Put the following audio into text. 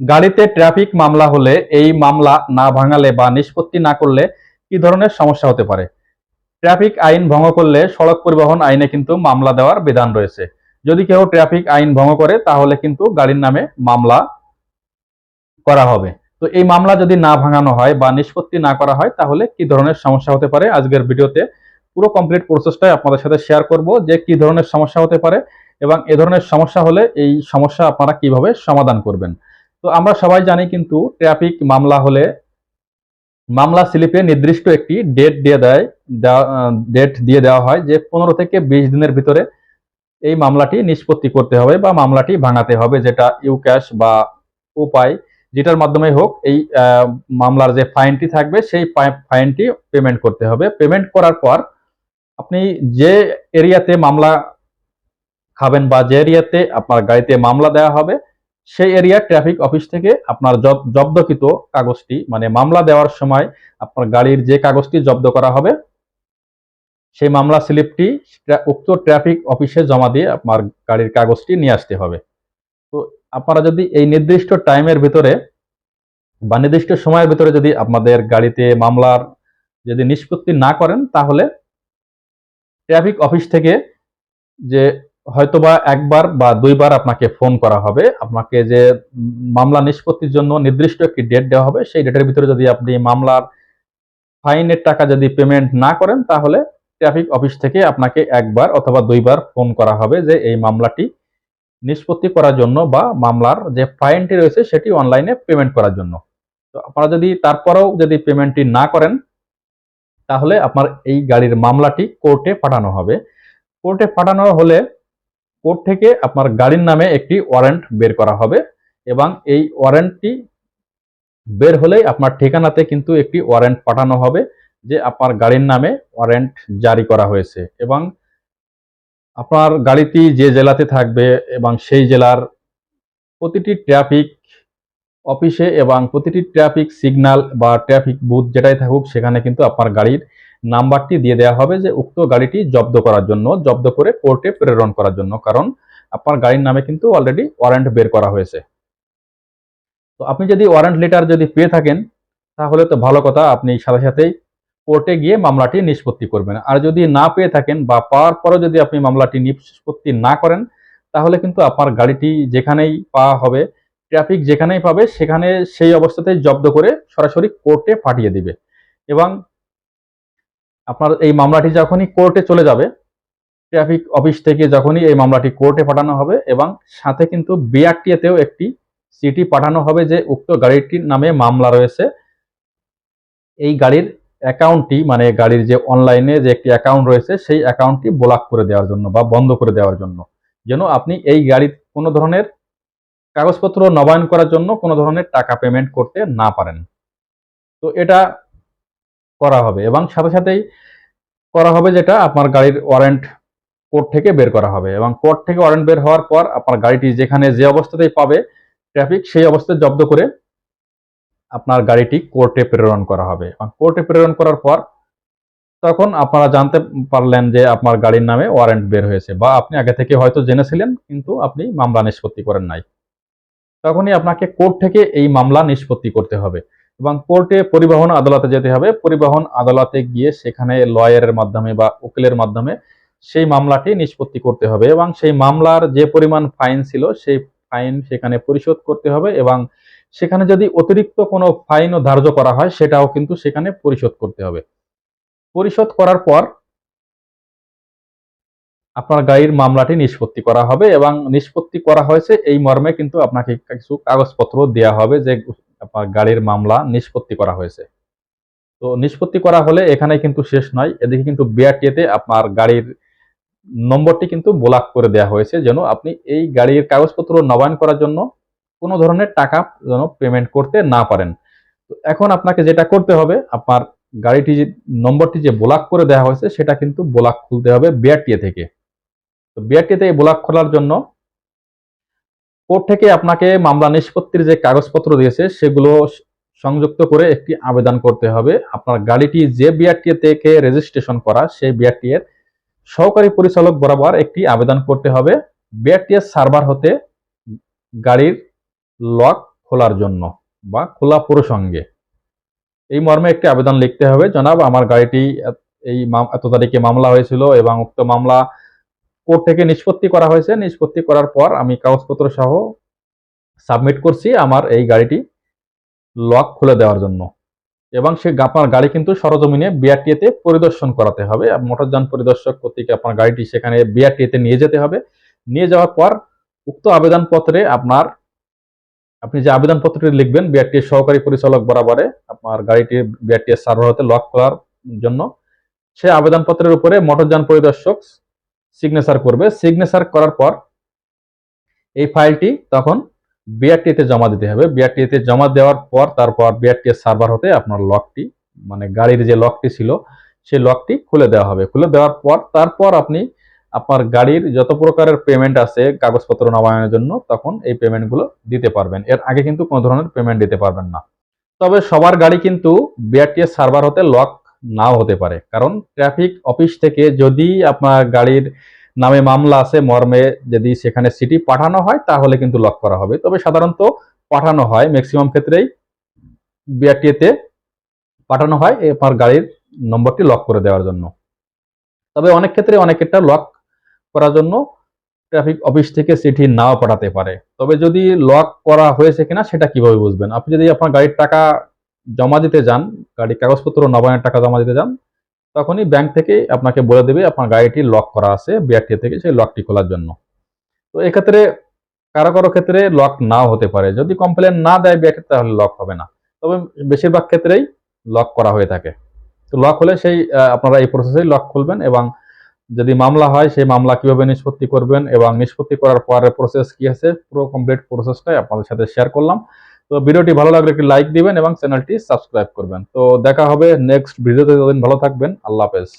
গাড়িতে ট্রাফিক মামলা হলে এই মামলা না ভাঙালে বা নিষ্পত্তি না করলে কি ধরনের সমস্যা হতে পারে? ট্রাফিক আইন ভঙ্গ করলে সড়ক পরিবহন আইনে কিন্তু মামলা দেওয়ার বিধান রয়েছে। যদি কেউ ট্রাফিক আইন ভঙ্গ করে, তাহলে কিন্তু গাড়ির নামে মামলা করা হবে। তো এই মামলা যদি না ভাঙানো হয় বা নিষ্পত্তি না করা হয়, তাহলে কি ধরনের সমস্যা হতে পারে? আজকের ভিডিওতে পুরো কমপ্লিট প্রসেসটাই আপনাদের সাথে শেয়ার করব যে কি ধরনের সমস্যা হতে পারে এবং এ ধরনের সমস্যা হলে এই সমস্যা আপনারা কীভাবে সমাধান করবেন। তো আমরা সবাই জানি কিন্তু ট্রাফিক মামলা হলে মামলা স্লিপে নির্দিষ্ট একটি ডেট দিয়ে দেয় ডেট দিয়ে দেওয়া হয় যে পনেরো থেকে বিশ দিনের ভিতরে এই মামলাটি নিষ্পত্তি করতে হবে বা মামলাটি ভাঙাতে হবে যেটা ইউক্যাশ বা উপায় যেটার মাধ্যমে হোক এই মামলার যে ফাইনটি থাকবে সেই ফাইনটি পেমেন্ট করতে হবে। পেমেন্ট করার পর আপনি যে এরিয়াতে মামলা খাবেন বা যে এরিয়াতে আপনার গাড়িতে মামলা দেওয়া হবে সেই এরিয়া ট্রাফিক অফিস থেকে আপনার জব- জব্দকৃত কাগজটি মানে মামলা দেওয়ার সময় আপনার গাড়ির যে কাগজটি জব্দ করা হবে, সেই মামলা স্লিপটি উক্ত ট্রাফিক অফিসে জমা দিয়ে আপনার গাড়ির কাগজটি নিয়ে আসতে হবে। তো আপনারা যদি এই নির্দিষ্ট টাইমের ভিতরে বা নির্দিষ্ট সময়ের ভিতরে যদি আপনাদের গাড়িতে মামলার যদি নিষ্পত্তি না করেন, তাহলে ট্রাফিক অফিস থেকে যে হয়তোবা একবার বা দুইবার আপনাকে ফোন করা হবে। আপনাকে যে মামলা নিষ্পত্তির জন্য নির্দিষ্ট একটি ডেট দেওয়া হবে, সেই ডেটের ভিতরে যদি আপনি মামলার ফাইনের টাকা যদি পেমেন্ট না করেন, তাহলে ট্রাফিক অফিস থেকে আপনাকে একবার অথবা দুইবার ফোন করা হবে যে এই মামলাটি নিষ্পত্তি করার জন্য বা মামলার যে ফাইনটি রয়েছে, সেটি অনলাইনে পেমেন্ট করার জন্য। তো আপনারা যদি তারপরেও যদি পেমেন্টটি না করেন, তাহলে আপনার এই গাড়ির মামলাটি কোর্টে পাঠানো হবে। কোর্টে পাঠানো হলে কোর্ট থেকে আপনার গাড়ির নামে একটি ওয়ারেন্ট বের করা হবে এবং এই ওয়ারেন্টটি বের হলেই আপনার ঠিকানাতে কিন্তু একটি ওয়ারেন্ট পাঠানো হবে যে আপনার গাড়ির নামে ওয়ারেন্ট জারি করা হয়েছে এবং আপনার গাড়িটি যে জেলাতে থাকবে এবং সেই জেলার প্রতিটি ট্রাফিক অফিসে এবং প্রতিটি ট্রাফিক সিগন্যাল বা ট্রাফিক বুথ যেটাই থাকুক সেখানে কিন্তু আপনার গাড়ির নাম্বারটি দিয়ে দেওয়া হবে যে উক্ত গাড়িটি জব্দ করার জন্য, জব্দ করে কোর্টে প্রেরণ করার জন্য, কারণ আপনার গাড়ির নামে কিন্তু অলরেডি ওয়ারেন্ট বের করা হয়েছে। তো আপনি যদি ওয়ারেন্ট লেটার যদি পেয়ে থাকেন, তাহলে তো ভালো কথা, আপনি সাথে সাথেই কোর্টে গিয়ে মামলাটি নিষ্পত্তি করবেন। আর যদি না পেয়ে থাকেন বা পাওয়ার পরও যদি আপনি মামলাটি নিষ্পত্তি না করেন, তাহলে কিন্তু আপনার গাড়িটি যেখানেই পাওয়া হবে ট্রাফিক যেখানেই পাবে, সেখানে সেই অবস্থাতেই জব্দ করে সরাসরি কোর্টে পাঠিয়ে দিবে। এবং আপনার এই মামলাটি যখনই কোর্টে চলে যাবে, ট্রাফিক অফিস থেকে যখনই এই মামলাটি কোর্টে পাঠানো হবে এবং সাথে কিন্তু বিআরটিএতেও একটি চিঠি পাঠানো হবে যে উক্ত গাড়িটির নামে মামলা রয়েছে। এই গাড়ির অ্যাকাউন্টটি মানে গাড়ির যে অনলাইনে যে একটি অ্যাকাউন্ট রয়েছে, সেই অ্যাকাউন্টটি ব্লক করে দেওয়ার জন্য বা বন্ধ করে দেওয়ার জন্য। যেন আপনি এই গাড়ির কোনো ধরনের কাগজপত্র নবায়ন করার জন্য কোনো ধরনের টাকা পেমেন্ট করতে না পারেন। তো এটা করা হবে এবং সাথে সাথেই করা হবে যেটা আপনার গাড়ির ওয়ারেন্ট কোর্ট থেকে বের করা হবে এবং কোর্ট থেকে ওয়ারেন্ট বের হওয়ার পর আপনার গাড়িটি যেখানে যে অবস্থাতেই পাবে ট্রাফিক সেই অবস্থায় জব্দ করে আপনার গাড়িটি কোর্টে প্রেরণ করা হবে এবং কোর্টে প্রেরণ করার পর তখন আপনারা জানতে পারলেন যে আপনার গাড়ির নামে ওয়ারেন্ট বের হয়েছে বা আপনি আগে থেকে হয়তো জেনেছিলেন কিন্তু আপনি মামলা নিষ্পত্তি করেন নাই। তখনই আপনাকে কোর্ট থেকে এই মামলা নিষ্পত্তি করতে হবে। এবং কোর্টে পরিবহন আদালতে যেতে হবে। পরিবহন আদালতে গিয়ে সেখানে লয়ারের মাধ্যমে বা উকিলের মাধ্যমে সেই মামলাটি নিষ্পত্তি করতে হবে এবং সেই মামলার যে পরিমাণ ফাইন ছিল সেই ফাইন সেখানে পরিশোধ করতে হবে এবং সেখানে যদি অতিরিক্ত কোনো ফাইনও ধার্য করা হয় সেটাও কিন্তু সেখানে পরিশোধ করতে হবে। পরিশোধ করার পর আপনার গাড়ির মামলাটি নিষ্পত্তি করা হবে এবং নিষ্পত্তি করা হয়েছে এই মর্মে কিন্তু আপনাকে কিছু কাগজপত্র দেওয়া হবে যে আপনার গাড়ির মামলা নিষ্পত্তি করা হয়েছে। তো নিষ্পত্তি করা হলে এখানে কিন্তু শেষ নয়। এদিকে কিন্তু বিআরটিএতে আপনার গাড়ির নম্বরটি কিন্তু ব্লক করে দেওয়া হয়েছে যেন আপনি এই গাড়ির কাগজপত্র নবায়ন করার জন্য কোনো ধরনের টাকা যেন পেমেন্ট করতে না পারেন। তো এখন আপনাকে যেটা করতে হবে, আপনার গাড়িটি যে, নম্বরটি যে ব্লক করে দেওয়া হয়েছে সেটা কিন্তু ব্লক খুলতে হবে বিআরটিএ থেকে। তো বিআরটিএতে এই ব্লক খোলার জন্য কোর্ট থেকে আপনাকে মামলা নিষ্পত্তির যে কাগজপত্র দিয়েছে, সেগুলো সংযুক্ত করে একটি আবেদন করতে হবে। আপনার গাড়িটি যে বিআরটিএ থেকে রেজিস্ট্রেশন করা, সেই বিআরটি এর সহকারী পরিচালক বরাবর একটি আবেদন করতে হবে। বিআরটিএস সার্ভার হতে গাড়ির লক খোলার জন্য বা খোলা প্রসঙ্গে। এই মর্মে একটি আবেদন লিখতে হবে। জনাব, আমার গাড়িটি এই এত তারিখে মামলা হয়েছিল এবং উক্ত মামলা কোর্ট থেকে নিষ্পত্তি করা হয়েছে। নিষ্পত্তি করার পর আমি কাগজপত্র সহ সাবমিট করছি আমার এই গাড়িটি লক খুলে দেওয়ার জন্য। এবং সে আপনার গাড়ি কিন্তু সরজমিনে বিআরটিএতে পরিদর্শন করাতে হবে। মোটরযান পরিদর্শক কর্তৃক আপনার গাড়িটি সেখানে বিআরটিএতে নিয়ে যেতে হবে। নিয়ে যাওয়ার পর উক্ত আবেদনপত্রে আপনার, আপনি যে আবেদনপত্রটি লিখবেন বিআরটিএ সহকারী পরিচালক বরাবরে আপনার গাড়িটির বিআরটিএ সার্ভার হতে লক করার জন্য, সে আবেদনপত্রের উপরে মোটরযান পরিদর্শক সিগনেচার করবে। সিগনেচার করার পর এই ফাইলটি তখন বিআরটিতে জমা দিতে হবে। বিআরটিতে জমা দেওয়ার পর তারপর বিআরটিএস সার্ভার হতে আপনার লকটি মানে গাড়ির যে লকটি ছিল, সেই লকটি খুলে দেওয়া হবে। খুলে দেওয়ার পর তারপর আপনি আপনার গাড়ির যত প্রকারের পেমেন্ট আছে কাগজপত্র নবায়নের জন্য, তখন এই পেমেন্টগুলো দিতে পারবেন। এর আগে কিন্তু কোনো ধরনের পেমেন্ট দিতে পারবেন না। তবে সবার গাড়ি কিন্তু বিআরটিএস সার্ভার হতে লক নাও হতে পারে। কারণ ট্রাফিক অফিস থেকে যদি আপনার গাড়ির নামে মামলা আছে মর্মে যদি সেখানে সিটি পাঠানো হয়, তাহলে কিন্তু লক করা হবে। তবে সাধারণত পাঠানো হয় ম্যাক্সিমাম ক্ষেত্রেই বিআরটিএতে পাঠানো হয় আপনার গাড়ির নম্বরটি লক করে দেওয়ার জন্য। তবে অনেক ক্ষেত্রে অনেকেরটা লক করার জন্য ট্রাফিক অফিস থেকে চিঠি নাও পাঠাতে পারে। তবে যদি লক করা হয়েছে কিনা, সেটা কীভাবে বুঝবেন? আপনি যদি আপনার গাড়ির টাকা জমা দিতে যান, গাড়ির কাগজপত্র, নবায়নের টাকা জমা দিতে যান, তখনই ব্যাংক থেকে আপনাকে বলে দেবে আপনার গাড়িটি লক করা আছে বিআরটি থেকে সেই লকটি খোলার জন্য। তো এক্ষেত্রে কারও কারও ক্ষেত্রে লক নাও হতে পারে। যদি কমপ্লেন না দেয় বিআরটি তাহলে লক হবে না। তবে বেশিরভাগ ক্ষেত্রেই লক করা হয়ে থাকে। তো লক হলে সেই আপনারা এই প্রসেসেই লক খুলবেন এবং যদি মামলা হয়, সেই মামলা কীভাবে নিষ্পত্তি করবেন এবং নিষ্পত্তি করার পরের প্রসেস কি আছে, পুরো কমপ্লিট প্রসেসটাই আপনাদের সাথে শেয়ার করলাম। তো ভিডিওটি ভালো লাগলে একটি লাইক দিবেন এবং চ্যানেলটি সাবস্ক্রাইব করবেন। তো দেখা হবে নেক্সট ভিডিওতে। যতদিন ভালো থাকবেন। আল্লাহ হাফেজ।